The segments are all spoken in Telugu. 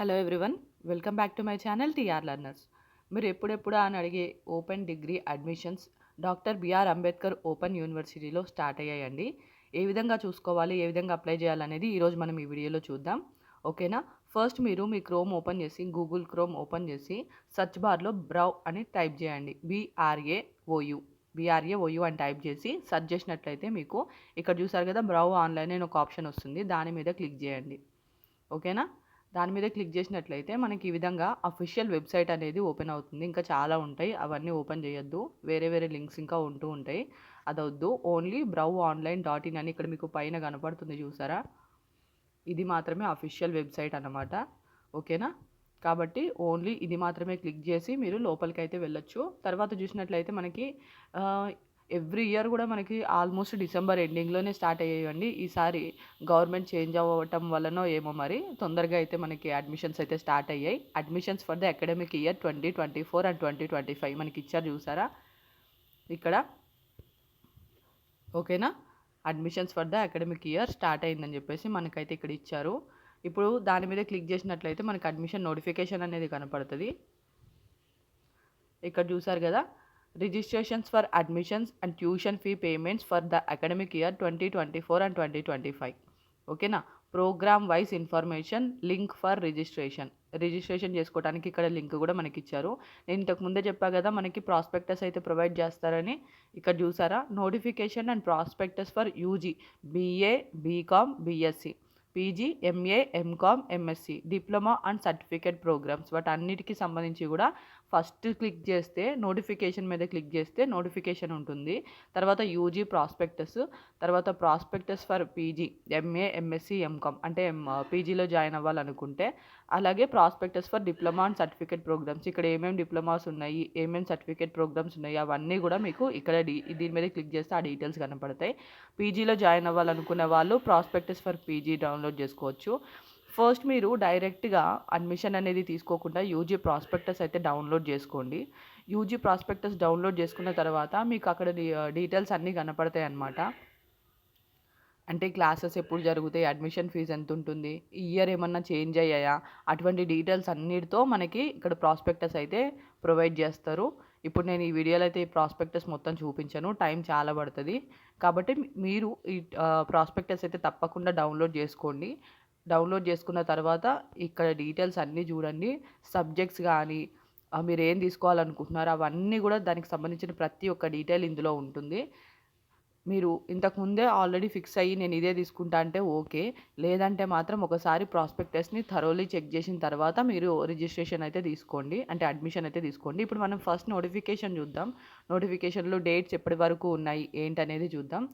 Hello everyone welcome back to my channel TR learners మీరు ఎప్పుడెప్పుడు అని అడిగే open degree admissions doctor BR Ambedkar open యూనివర్సిటీలో స్టార్ట్ అయ్యాయండి. ఏ విధంగా చూసుకోవాలి ఏ విధంగా అప్లై చేయాలనేది ఈరోజు మనం ఈ వీడియోలో చూద్దాం. ఓకేనా ఫస్ట్ మీరు మీ క్రోమ్ ఓపెన్ చేసి గూగుల్ క్రోమ్ ఓపెన్ చేసి సర్చ్ బార్లో బ్రౌ అని టైప్ చేయండి. బీఆర్ఏ ఓయు బీఆర్ఏ ఓయు అని టైప్ చేసి సర్చ్ చేసినట్లయితే మీకు ఇక్కడ చూసారు కదా బ్రౌ ఆన్లైన్ అని ఒక ఆప్షన్ వస్తుంది. దాని మీద క్లిక్ చేయండి. ఓకేనా దాని మీద క్లిక్ చేసినట్లయితే మనకి ఈ విధంగా అఫీషియల్ వెబ్సైట్ అనేది ఓపెన్ అవుతుంది. ఇంకా చాలా ఉంటాయి. అవన్నీ ఓపెన్ చేయొద్దు. వేరే వేరే లింక్స్ ఇంకా ఉంటూ ఉంటాయి. అదొద్దు. Only BRAOU online dot in అని ఇక్కడ మీకు పైన కనపడుతుంది చూసారా? ఇది మాత్రమే అఫీషియల్ వెబ్సైట్ అన్నమాట. ఓకేనా? కాబట్టి ఓన్లీ ఇది మాత్రమే క్లిక్ చేసి మీరు లోపలికి అయితే వెళ్ళొచ్చు. తర్వాత చూసినట్లయితే మనకి ఎవ్రీ ఇయర్ కూడా మనకి ఆల్మోస్ట్ డిసెంబర్ ఎండింగ్లోనే స్టార్ట్ అయ్యేవండి ఈసారి గవర్నమెంట్ చేంజ్ అవ్వటం వల్లనో ఏమో మరి. తొందరగా అయితే మనకి అడ్మిషన్స్ అయితే స్టార్ట్ అయ్యాయి. Admissions for the academic year twenty twenty four and twenty twenty five మనకి ఇచ్చారు చూసారా? ఇక్కడ. ఓకేనా? Admissions for the academic year start అయిందని చెప్పేసి మనకైతే ఇక్కడ ఇచ్చారు. ఇప్పుడు దాని మీద క్లిక్ చేసినట్లయితే మనకి అడ్మిషన్ నోటిఫికేషన్ అనేది కనపడుతుంది. ఇక్కడ చూసారు కదా? Registrations for admissions and tuition fee payments for the academic year twenty twenty four and twenty twenty five ఓకేనా program wise information link for registration registration చేసుకోవడానికి ఇక్కడ లింక్ కూడా మనకి ఇచ్చారు. నేను ఇంతకు ముందే చెప్పా కదా మనకి ప్రాస్పెక్టస్ అయితే ప్రొవైడ్ చేస్తారని. ఇక్కడ చూసారా? Notification and prospectus for UG BA BCom BSc PG MA MCom MSc diploma and certificate programs వాటన్నిటికీ సంబంధించి కూడా ఫస్ట్ క్లిక్ చేస్తే నోటిఫికేషన్ మీద క్లిక్ చేస్తే నోటిఫికేషన్ ఉంటుంది. తర్వాత యూజీ ప్రాస్పెక్టస్ తర్వాత prospectus for PG MA MSc MCom అంటే పీజీలో జాయిన్ అవ్వాలనుకుంటే అలాగే prospectus for diploma and certificate programs. ఇక్కడ ఏమేమి డిప్లొమాస్ ఉన్నాయి ఏమేమి సర్టిఫికేట్ ప్రోగ్రామ్స్ ఉన్నాయి అవన్నీ కూడా మీకు ఇక్కడ డీ దీని మీద క్లిక్ చేస్తే ఆ డీటెయిల్స్ కనపడతాయి. పీజీలో జాయిన్ అవ్వాలనుకునే వాళ్ళు ప్రాస్పెక్టస్ ఫర్ పీజీ డౌన్లోడ్ చేసుకోవచ్చు. ఫస్ట్ మీరు డైరెక్ట్గా అడ్మిషన్ అనేది తీసుకోకుండా యూజీ ప్రాస్పెక్టస్ అయితే డౌన్లోడ్ చేసుకోండి. యూజీ ప్రాస్పెక్టస్ డౌన్లోడ్ చేసుకున్న తర్వాత మీకు అక్కడ డీటెయిల్స్ అన్నీ కనపడతాయి అన్నమాట. అంటే క్లాసెస్ ఎప్పుడు జరుగుతాయి అడ్మిషన్ ఫీజు ఎంత ఉంటుంది ఈ ఇయర్ ఏమన్నా చేంజ్ అయ్యాయా అటువంటి డీటెయిల్స్ అన్నిటితో మనకి ఇక్కడ ప్రాస్పెక్టస్ అయితే ప్రొవైడ్ చేస్తారు. ఇప్పుడు నేను ఈ వీడియోలో అయితే ఈ ప్రాస్పెక్టస్ మొత్తం చూపించాను. టైం చాలా పడుతుంది. కాబట్టి మీరు ఈ ప్రాస్పెక్టస్ అయితే తప్పకుండా డౌన్లోడ్ చేసుకోండి. డౌన్లోడ్ చేసుకున్న తర్వాత ఇక్కడ డీటెయిల్స్ అన్నీ చూడండి. సబ్జెక్ట్స్ కానీ మీరు ఏం తీసుకోవాలనుకుంటున్నారో అవన్నీ కూడా దానికి సంబంధించిన ప్రతి ఒక్క డీటెయిల్ ఇందులో ఉంటుంది. మీరు ఇంతకుముందే ఆల్రెడీ ఫిక్స్ అయ్యి నేను ఇదే తీసుకుంటా అంటే ఓకే. లేదంటే మాత్రం ఒకసారి ప్రాస్పెక్టస్ని థరోలీ చెక్ చేసిన తర్వాత మీరు రిజిస్ట్రేషన్ అయితే తీసుకోండి. అంటే అడ్మిషన్ అయితే తీసుకోండి. ఇప్పుడు మనం ఫస్ట్ నోటిఫికేషన్ చూద్దాం. నోటిఫికేషన్లో డేట్స్ ఎప్పటి వరకు ఉన్నాయి? ఏంటనేది చూద్దాం.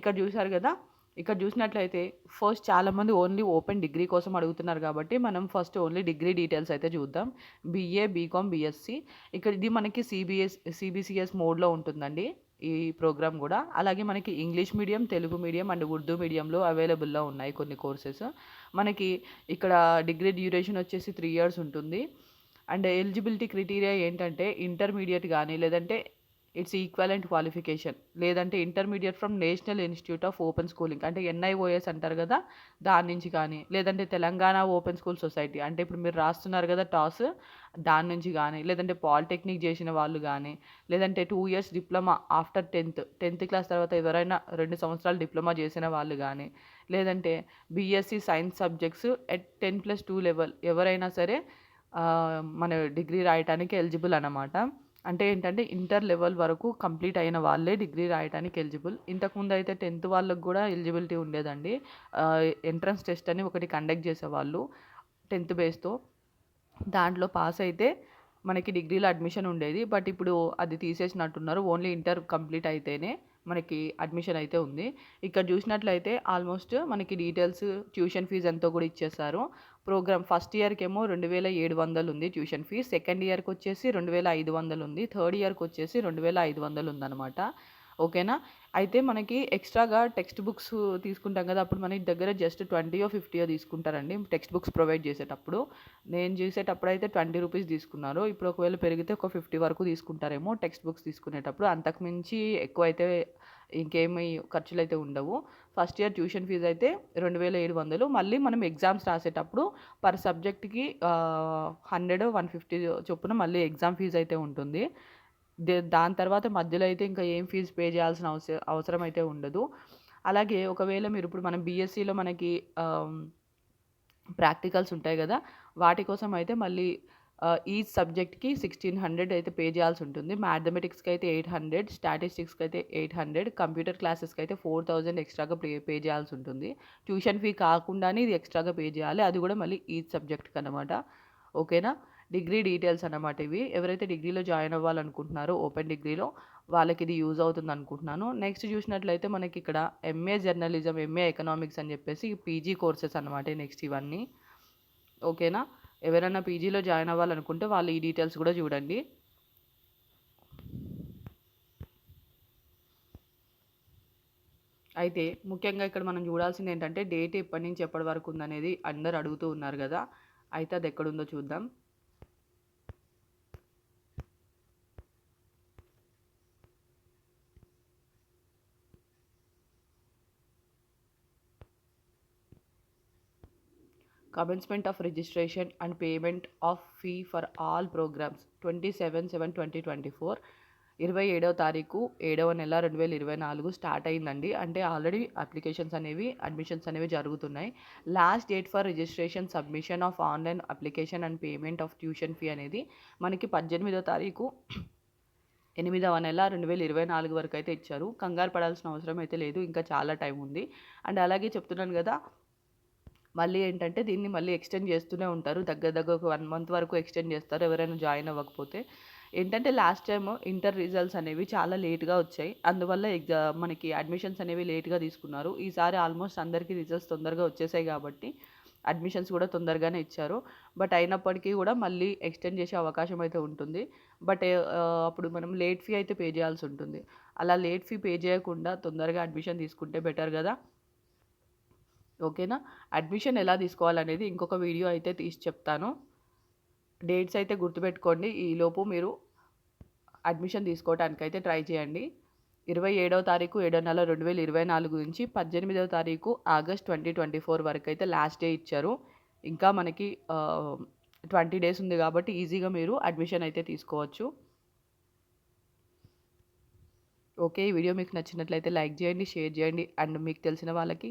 ఇక్కడ చూసారు కదా ఇక్కడ చూసినట్లయితే ఫస్ట్ చాలామంది ఓన్లీ ఓపెన్ డిగ్రీ కోసం అడుగుతున్నారు కాబట్టి మనం ఫస్ట్ ఓన్లీ డిగ్రీ డీటెయిల్స్ అయితే చూద్దాం. బీఏ బీకామ్ బీఎస్సీ ఇక్కడ ఇది మనకి సిబిఎస్ సిబిసిఎస్ మోడ్లో ఉంటుందండి ఈ ప్రోగ్రామ్ కూడా. అలాగే మనకి English medium Telugu medium and Urdu మీడియంలో అవైలబుల్లో ఉన్నాయి కొన్ని కోర్సెస్ మనకి ఇక్కడ డిగ్రీ డ్యూరేషన్ వచ్చేసి త్రీ ఇయర్స్ ఉంటుంది. అండ్ ఎలిజిబిలిటీ క్రైటీరియా ఏంటంటే ఇంటర్మీడియట్ కానీ లేదంటే ఇట్స్ ఈక్వలెంట్ క్వాలిఫికేషన్ లేదంటే intermediate from national institute of open schooling అంటే ఎన్ఐఓఎస్ అంటారు కదా దాని నుంచి కానీ. లేదంటే తెలంగాణ ఓపెన్ స్కూల్ సొసైటీ అంటే ఇప్పుడు మీరు రాస్తున్నారు కదా టాస్ దాని నుంచి కానీ. లేదంటే పాలిటెక్నిక్ చేసిన వాళ్ళు కానీ. లేదంటే two years diploma after tenth tenth class తర్వాత ఎవరైనా రెండు సంవత్సరాలు డిప్లొమా చేసిన వాళ్ళు కానీ. లేదంటే BSc science subjects at ten plus two level ఎవరైనా సరే మన డిగ్రీ రాయటానికి ఎలిజిబుల్ అన్నమాట. అంటే ఏంటంటే ఇంటర్ లెవెల్ వరకు కంప్లీట్ అయిన వాళ్ళే డిగ్రీ రాయడానికి ఎలిజిబుల్. ఇంతకుముందు అయితే టెన్త్ వాళ్ళకు కూడా ఎలిజిబిలిటీ ఉండేదండి. ఎంట్రన్స్ టెస్ట్ అని ఒకటి కండక్ట్ చేసేవాళ్ళు టెన్త్ బేస్తో. దాంట్లో పాస్ అయితే మనకి డిగ్రీలో అడ్మిషన్ ఉండేది. బట్ ఇప్పుడు అది తీసేసినట్టున్నారు. ఓన్లీ ఇంటర్ కంప్లీట్ అయితేనే. మనకి అడ్మిషన్ అయితే ఉంది. ఇక్కడ చూసినట్లయితే ఆల్మోస్ట్ మనకి డీటెయిల్స్ ట్యూషన్ ఫీజు ఎంతో కూడా ఇచ్చేసారు ప్రోగ్రామ్ ఫస్ట్ ఇయర్కి ఏమో రెండు వేల ఏడు వందలు ఉంది ట్యూషన్ ఫీజు సెకండ్ ఇయర్కి వచ్చేసి రెండు వేల ఐదు వందలు ఉంది. థర్డ్ ఇయర్కి వచ్చేసి రెండు వేల ఐదు వందలు ఉందన్నమాట. ఓకేనా? అయితే మనకి ఎక్స్ట్రాగా టెక్స్ట్ బుక్స్ తీసుకుంటాం కదా అప్పుడు మనకి దగ్గర జస్ట్ ట్వంటీయో ఫిఫ్టీయో తీసుకుంటారండి టెక్స్ట్ బుక్స్ ప్రొవైడ్ చేసేటప్పుడు. నేను చేసేటప్పుడు అయితే ట్వంటీ రూపీస్ తీసుకున్నారు. ఇప్పుడు ఒకవేళ పెరిగితే ఒక ఫిఫ్టీ వరకు తీసుకుంటారేమో టెక్స్ట్ బుక్స్ తీసుకునేటప్పుడు. అంతకుమించి ఎక్కువ అయితే ఇంకేమి ఖర్చులు అయితే ఉండవు. ఫస్ట్ ఇయర్ ట్యూషన్ ఫీజు అయితే రెండు వేల ఏడు వందలు. మళ్ళీ మనం ఎగ్జామ్స్ రాసేటప్పుడు పర్ సబ్జెక్ట్కి హండ్రెడ్ వన్ ఫిఫ్టీ చొప్పున మళ్ళీ ఎగ్జామ్ ఫీజు అయితే ఉంటుంది. దాని తర్వాత మధ్యలో అయితే ఇంకా ఏం ఫీజు పే చేయాల్సిన అవసరం అవసరం అయితే ఉండదు. అలాగే ఒకవేళ మీరు ఇప్పుడు మనం బీఎస్సీలో మనకి ప్రాక్టికల్స్ ఉంటాయి కదా వాటి కోసం అయితే మళ్ళీ ఈ సబ్జెక్ట్కి సిక్స్టీన్ హండ్రెడ్ అయితే పే చేయాల్సి ఉంటుంది. మ్యాథమెటిక్స్కి అయితే ఎయిట్ హండ్రెడ్ స్టాటిస్టిక్స్కి అయితే ఎయిట్ హండ్రెడ్ కంప్యూటర్ క్లాసెస్కి అయితే ఫోర్ థౌజండ్ ఎక్స్ట్రాగా పే పే చేయాల్సి ఉంటుంది. ట్యూషన్ ఫీ కాకుండానే ఇది ఎక్స్ట్రాగా పే చేయాలి. అది కూడా మళ్ళీ ఈ సబ్జెక్ట్కి అనమాట ఓకేనా? డిగ్రీ డీటెయిల్స్ అనమాట ఇవి. ఎవరైతే డిగ్రీలో జాయిన్ అవ్వాలనుకుంటున్నారో ఓపెన్ డిగ్రీలో వాళ్ళకి ఇది యూజ్ అవుతుంది అనుకుంటున్నాను. నెక్స్ట్ చూసినట్లయితే మనకి ఇక్కడ ఎంఏ జర్నలిజం ఎంఏ ఎకనామిక్స్ అని చెప్పేసి పీజీ కోర్సెస్ అనమాట నెక్స్ట్ ఇవన్నీ. ఓకేనా? ఎవరైనా పీజీలో జాయిన్ అవ్వాలనుకుంటే వాళ్ళు ఈ డీటెయిల్స్ కూడా చూడండి. అయితే ముఖ్యంగా ఇక్కడ మనం చూడాల్సింది ఏంటంటే డేట్ ఎప్పటి నుంచి ఎప్పటి వరకు ఉందనేది అందరు అడుగుతూ ఉన్నారు కదా. అయితే అది ఎక్కడుందో చూద్దాం. Commencement of registration and payment of fee for all programs twenty seven seven twenty twenty four ఇరవై ఏడవ తారీఖు ఏడవ నెల రెండు వేల ఇరవై నాలుగు స్టార్ట్ అయిందండి. అంటే ఆల్రెడీ అప్లికేషన్స్ అనేవి అడ్మిషన్స్ అనేవి జరుగుతున్నాయి. Last date for registration submission of online application and payment of tuition fee అనేది మనకి పద్దెనిమిదో తారీఖు ఎనిమిదవ నెల రెండు వేల ఇరవై నాలుగు వరకు అయితే ఇచ్చారు. కంగారు పడాల్సిన అవసరం అయితే లేదు ఇంకా చాలా టైం ఉంది. అండ్ అలాగే చెప్తున్నాను కదా మళ్ళీ ఏంటంటే దీన్ని మళ్ళీ ఎక్స్టెండ్ చేస్తూనే ఉంటారు. దగ్గర దగ్గర ఒక వన్ మంత్ వరకు ఎక్స్టెండ్ చేస్తారు. ఎవరైనా జాయిన్ అవ్వకపోతే. ఏంటంటే లాస్ట్ టైం ఇంటర్ రిజల్ట్స్ అనేవి చాలా లేట్గా వచ్చాయి. అందువల్ల ఎగ్జా మనకి అడ్మిషన్స్ అనేవి లేట్గా తీసుకున్నారు. ఈసారి ఆల్మోస్ట్ అందరికీ రిజల్ట్స్ తొందరగా వచ్చేసాయి కాబట్టి అడ్మిషన్స్ కూడా తొందరగానే ఇచ్చారు. బట్ అయినప్పటికీ కూడా మళ్ళీ ఎక్స్టెండ్ చేసే అవకాశం అయితే ఉంటుంది. బట్ అప్పుడు మనం లేట్ ఫీ అయితే పే చేయాల్సి ఉంటుంది. అలా లేట్ ఫీ పే చేయకుండా తొందరగా అడ్మిషన్ తీసుకుంటే బెటర్ కదా. ఓకేనా? అడ్మిషన్ ఎలా తీసుకోవాలనేది ఇంకొక వీడియో అయితే తీసి చెప్తాను. డేట్స్ అయితే గుర్తుపెట్టుకోండి. ఈలోపు మీరు అడ్మిషన్ తీసుకోవడానికి అయితే ట్రై చేయండి. ఇరవై ఏడవ తారీఖు ఏడో నెల రెండు వేల ఇరవై నాలుగు నుంచి పద్దెనిమిదవ తారీఖు ఆగస్ట్ ట్వంటీ ట్వంటీ ఫోర్ వరకు అయితే లాస్ట్ డే ఇచ్చారు. ఇంకా మనకి ట్వంటీ డేస్ ఉంది కాబట్టి ఈజీగా మీరు అడ్మిషన్ అయితే తీసుకోవచ్చు. ఓకే ఈ వీడియో మీకు నచ్చినట్లయితే లైక్ చేయండి షేర్ చేయండి. అండ్ మీకు తెలిసిన వాళ్ళకి